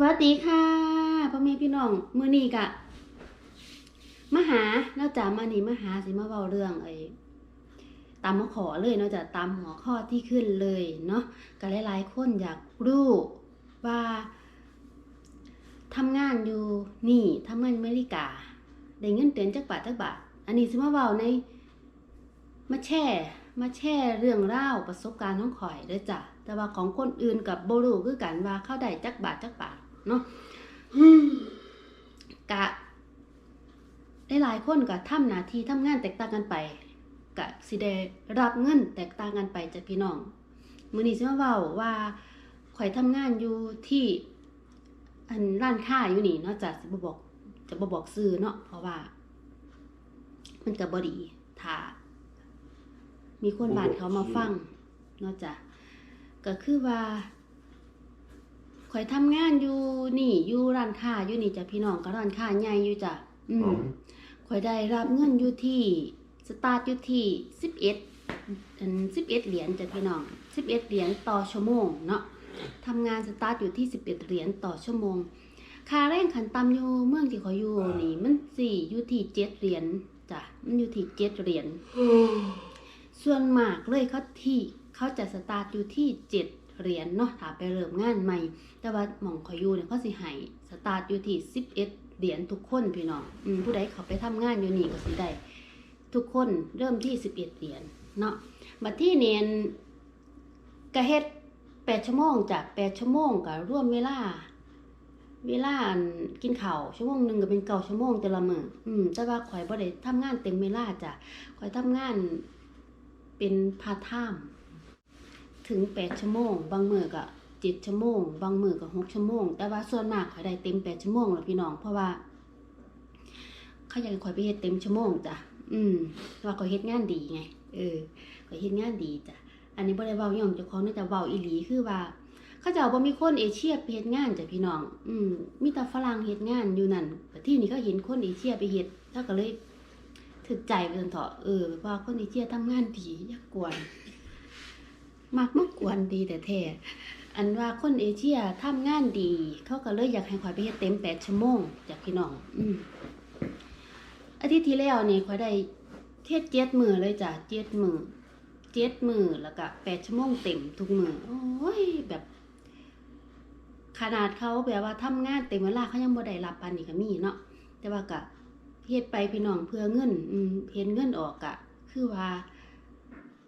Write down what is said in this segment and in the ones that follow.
วัสดีค่ะพ่อแม่พี่น้องมือนี้กะมหาเนอกจากมานี่มหาสิมาเว้าเรื่องไอ้ตามมาขอเลยเนาะจากตามหัวข้อที่ขึ้นเลยเนาะก็หลายๆคนอยากรู้ว่าทำงานอยู่นี่ทำงานอเมริกาได้เงินเดือนจักบาทจักบาทอันนี้สิมาเว้าในมาแชร์มาแชร์เรื่องราวประสบการณ์ของข่อยเด้อจ้ะแต่ว่าของคนอื่นกับบ่รู้คือกันว่าเข้าได้จักบาทจักบาท เนาะกะหลายๆคนก็ทำหน้าที่ทำงานแตกต่างกันไปกะสิได้รับเงินแตกต่างกันไปจากพี่น้องมื้อนี้สิมาเว้าว่าข่อยทำงานอยู่ที่อันร้านค้าอยู่นี่เนาะจะสิบ่บอกจะบ่บอกซื้อเนาะเพราะว่า มันก็บ่ดีถ้ามีคนบ้านเขามาฟังเนาะจ้ะก็คือว่า ข่อยทำงานอยู่นี่อยู่ร้านค้าอยู่นี่จ้ะพี่น้องก็ร้านค้าใหญ่อยู่จ้ะอืม ข่อยได้รับเงินอยู่ที่สตาร์ทอยู่ที่สิบเอ็ดอันสิบเอ็ดเหรียญจ้ะพี่น้องสิบเอ็ดเหรียญต่อชั่วโมงเนาะทำงานสตาร์ทอยู่ที่สิบเอ็ดเหรียญต่อชั่วโมงค่าแรงขันต่ำอยู่เมืองที่ข่อยอยู่นี่มันสี่อยู่ที่เจ็ดเหรียญจ้ะมันอยู่ที่เจ็ดเหรียญ ส่วนมากเลยเขาที่เขาจะสตาร์ทอยู่ที่เจ็ด เหรียญเนาะถ้าไปเริ่มงานใหม่ แต่ว่าหม่องขอยอยู่เนี่ยเขาสิให้สตาร์ทอยู่ที่สิบเอ็ดเหรียญทุกคนพี่น้องอืมผู้ใดเขาไปทำงานอยู่นี่ก็สิได้ทุกคนเริ่มที่สิบเอ็ดเหรียญเนาะบัดที่เนียนกระเฮ็ดแปดชั่วโมงจากแปดชั่วโมงกับร่วมเวลาเวลากินข้าวชั่วโมงหนึ่งก็เป็นเก้าชั่วโมงแต่ละมืออืมแต่ว่าข่อยบ่ได้ทำงานเต็มเวลาจ้ะข่อยทำงานเป็นพาร์ทไทม์ ถึงแปดชั่วโมง บางมือก็เจ็ดชั่วโมง บางมือก็หกชั่วโมง แต่ว่าส่วนมากข่อยได้เต็มแปดชั่วโมงแล้วพี่น้อง เพราะว่าเขาอยากให้ข่อยไปเฮ็ดเต็มชั่วโมงจ้ะ อืม ว่าข่อยเฮ็ดงานดีไง เออข่อยเฮ็ดงานดีจ้ะ อันนี้บ่ได้เว้าหย่องเจ้าของเด้อแต่เว้าอีหลีคือว่าเขาเจ้าบ่มีคนเอเชียไปเฮ็ดงานจ้ะพี่น้อง อืมมีแต่ฝรั่งเฮ็ดงานอยู่นั่นที่นี่เขาเห็นคนเอเชียไปเฮ็ดเขาก็เลยถึกใจไปจนเถอะเออว่าคนเอเชียทำงานดีอยากกวน มักมากวนดีแต่แท้อันว่าคนเอเชียทำงานดี เขาก็เลยอยากให้ข่อยไปเฮ็ดเต็มแปดชั่วโมงจากพี่น้อง อืมอาทิตย์ที่แล้วนี่ข่อยได้เทศเจ็ดมือเลยจ้ะเจ็ดมือเจ็ดมือแล้วก็แปดชั่วโมงเต็มทุกมือโอ้ยแบบ ขนาดเขาแบบว่าทำงานเต็มเวลาเขายังบ่ได้รับปานนี้ก็มีเนาะแต่ว่าก็เฮ็ดไปพี่น้องเพื่อเงิน อืมเห็นเงินออกอะคือว่า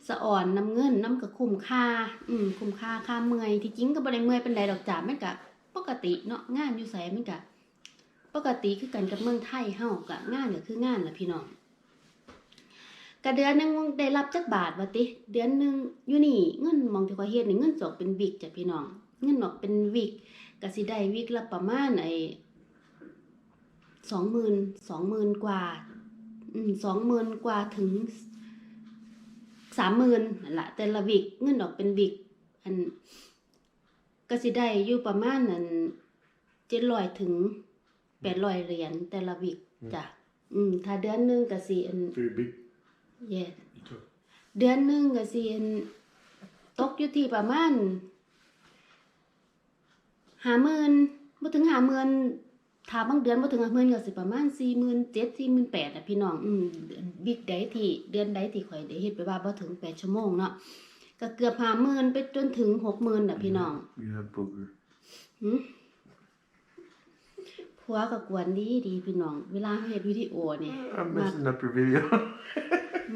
สะอ่อนน้ำเงินน้ำก็คุ้มค่า อืมคุ้มค่าค่าเมื่อย ที่จริงก็บ่ได้เมื่อยเป็นไรดอกจ้ามันก็ปกติเนาะงานอยู่ไสมันก็ปกติคือกันกับเมืองไทยเฮาก็งานก็คืองานละพี่น้องก็เดือนนึงได้รับจักบาทว่าติ เดือนหนึงอยู่นี่เงินมองที่ข้อยเฮ็ดนี่เงินสอกเป็นวิกจ้ะพี่น้อง เงินออกเป็นวิกก็สิได้วิกละประมาณไอ้สองหมื่นสองหมื่นกว่าอืมสองหมื่นกว่าถึง สามหมื่นนั่นละแต่ละวิกเงินออกเป็นวิกอันก็สิได้อยู่ประมาณนั้นเจ็ดร้อยถึงแปดร้อยเหรียญแต่ละวิกจ้ะอืม ถ้าเดือนหนึงก็สิอัน Very big. เย่ You took. เดือนหนึงก็สิอันตกอยู่ที่ประมาณห้าหมื่นบ่ถึงห้าหมื่น ถ้าบางเดือนบ่ถึงหมื่นก็สิประมาณ47,000 48,000อะพี่น้องอืมบิ๊กใดที่เดือนใดที่ข่อยได้เฮ็ดไปว่าบ่ถึง8ชั่วโมงเนาะก็เกือบ50,000ไปจนถึง60,000น่ะพี่น้อง You have booger. หึผัวก็กวนดีดีพี่น้อง เวลาเฮ็ดวิดีโอนี่ I'm messing up your video.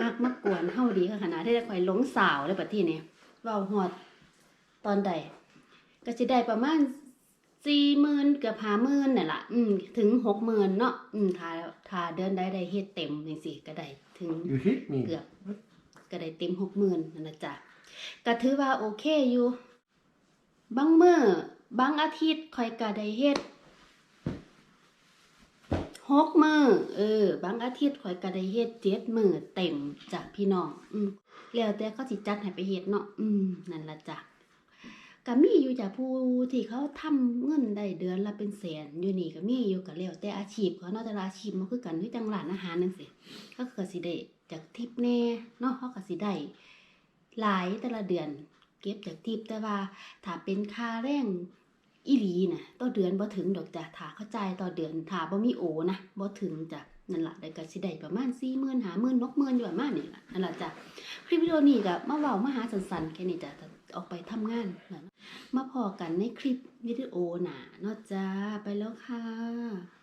มากมากกวนเฮาดีค่ะขนาดที่ได้ข่อยหลงสาวเลยบัดทีนี้เว้าฮอดตอนใดก็สิได้ประมาณ 40,000เกือบ50,000นั่นล่ะอืมถึง60,000เนาะอืมถ้าถ้าเดือนใดได้เฮ็ดเต็มจังซี่ก็ได้ถึง You hit me. เกือบก็ได้เต็มหกหมื่นนั่นนะจ๊ะก็ถือว่าโอเคอยู่ บางมือบางอาทิตย์คอยก็ได้เฮ็ดหกมือเออ บางอาทิตย์คอยก็ได้เฮ็ดเจ็ดมือเต็มจ้ะพี่น้องอืมแล้วแต่เขาสิจัดให้ไปเฮ็ดเนาะอืมนั่นละจ้ะ ก็มีอยู่จากผู้ที่เขาทำเงินได้เดือนละเป็นแสนอยู่นี่ก็มีอยู่กับแล้วแต่อาชีพเขาเนาะแต่ะอาชีพมันคือกันที่จังหลานอาหารนั่นสิเขาก็สิได้จากทิปแน่เนาะเขาก็สิได้หลายแต่ละเดือน เก็บจากทิปแต่ว่าถ้าเป็นค่าแรงอีหลีนะต่อเดือนบ่ถึงดอกจ้ะถ้าเข้าใจต่อเดือนถ้าบ่มีโอนะบ่ถึงจ้ะนั่นแหละได้ก็สิได้ประมาณสี่หมื่นหาหมื่นนกหมื่นอยู่ประมาณนี้แหละนั่นแหละจ้ะคลิปวิดีโอนี้ก็มาเว้ามาหาสันสันแค่นี้จ้ะ ออกไปทำงานมาพอกันในคลิปวิดีโอหนาเนาะจ้าไปแล้วค่ะ